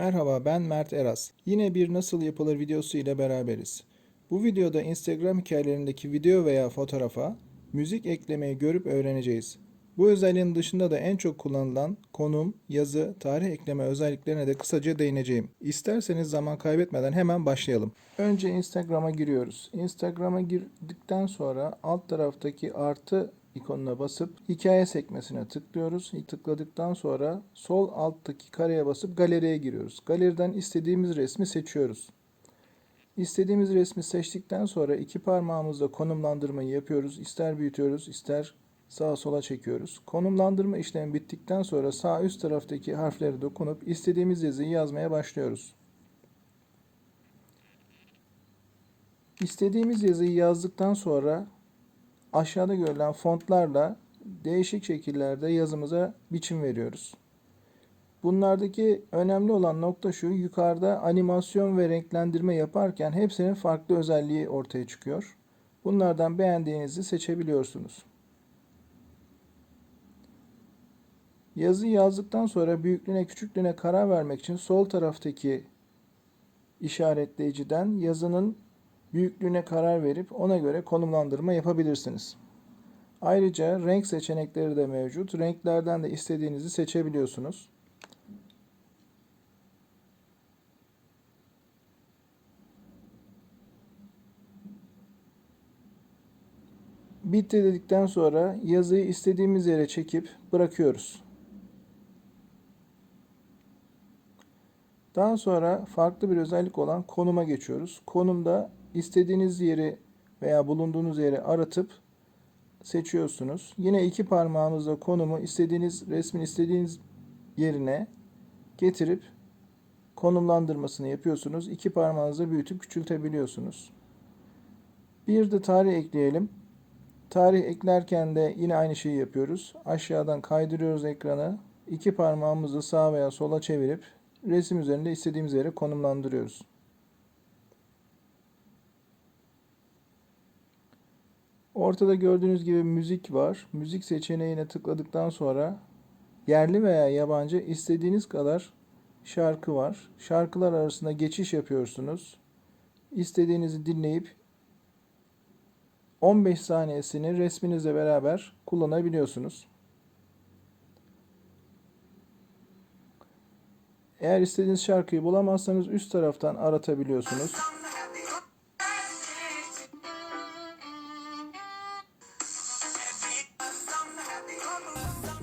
Merhaba ben Mert Eras. Yine bir nasıl yapılır videosu ile beraberiz. Bu videoda Instagram hikayelerindeki video veya fotoğrafa müzik eklemeyi görüp öğreneceğiz. Bu özelliğin dışında da en çok kullanılan konum, yazı, tarih ekleme özelliklerine de kısaca değineceğim. İsterseniz zaman kaybetmeden hemen başlayalım. Önce Instagram'a giriyoruz. Instagram'a girdikten sonra alt taraftaki artı ikonuna basıp hikaye sekmesine tıklıyoruz. Tıkladıktan sonra sol alttaki kareye basıp galeriye giriyoruz. Galeriden istediğimiz resmi seçiyoruz. İstediğimiz resmi seçtikten sonra iki parmağımızla konumlandırmayı yapıyoruz. İster büyütüyoruz, ister sağa sola çekiyoruz. Konumlandırma işlemi bittikten sonra sağ üst taraftaki harfleri dokunup istediğimiz yazıyı yazmaya başlıyoruz. İstediğimiz yazıyı yazdıktan sonra aşağıda görülen fontlarla değişik şekillerde yazımıza biçim veriyoruz. Bunlardaki önemli olan nokta şu, yukarıda animasyon ve renklendirme yaparken hepsinin farklı özelliği ortaya çıkıyor. Bunlardan beğendiğinizi seçebiliyorsunuz. Yazı yazdıktan sonra büyüklüğüne küçüklüğüne karar vermek için sol taraftaki işaretleyiciden yazının büyüklüğüne karar verip ona göre konumlandırma yapabilirsiniz. Ayrıca renk seçenekleri de mevcut. Renklerden de istediğinizi seçebiliyorsunuz. Bitti dedikten sonra yazıyı istediğimiz yere çekip bırakıyoruz. Daha sonra farklı bir özellik olan konuma geçiyoruz. Konumda istediğiniz yeri veya bulunduğunuz yeri aratıp seçiyorsunuz. Yine iki parmağınızla konumu istediğiniz resmin istediğiniz yerine getirip konumlandırmasını yapıyorsunuz. İki parmağınızla büyütüp küçültebiliyorsunuz. Bir de tarih ekleyelim. Tarih eklerken de yine aynı şeyi yapıyoruz. Aşağıdan kaydırıyoruz ekranı. İki parmağımızı sağa veya sola çevirip resim üzerinde istediğimiz yere konumlandırıyoruz. Ortada gördüğünüz gibi müzik var. Müzik seçeneğine tıkladıktan sonra yerli veya yabancı istediğiniz kadar şarkı var. Şarkılar arasında geçiş yapıyorsunuz. İstediğinizi dinleyip 15 saniyesini resminizle beraber kullanabiliyorsunuz. Eğer istediğiniz şarkıyı bulamazsanız üst taraftan aratabiliyorsunuz.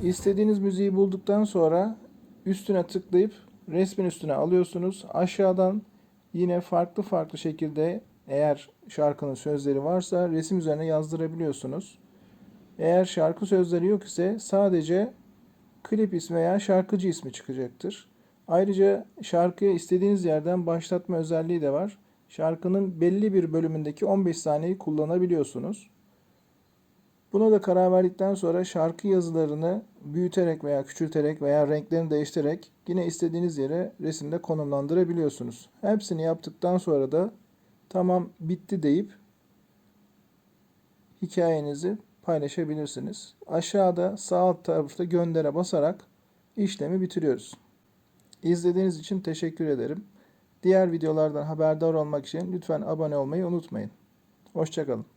İstediğiniz müziği bulduktan sonra üstüne tıklayıp resmin üstüne alıyorsunuz. Aşağıdan yine farklı farklı şekilde eğer şarkının sözleri varsa resim üzerine yazdırabiliyorsunuz. Eğer şarkı sözleri yok ise sadece klip ismi veya şarkıcı ismi çıkacaktır. Ayrıca şarkıyı istediğiniz yerden başlatma özelliği de var. Şarkının belli bir bölümündeki 15 saniyeyi kullanabiliyorsunuz. Buna da karar verdikten sonra şarkı yazılarını büyüterek veya küçülterek veya renklerini değiştirerek yine istediğiniz yere resimde konumlandırabiliyorsunuz. Hepsini yaptıktan sonra da tamam bitti deyip hikayenizi paylaşabilirsiniz. Aşağıda sağ alt tarafta göndere basarak işlemi bitiriyoruz. İzlediğiniz için teşekkür ederim. Diğer videolardan haberdar olmak için lütfen abone olmayı unutmayın. Hoşçakalın.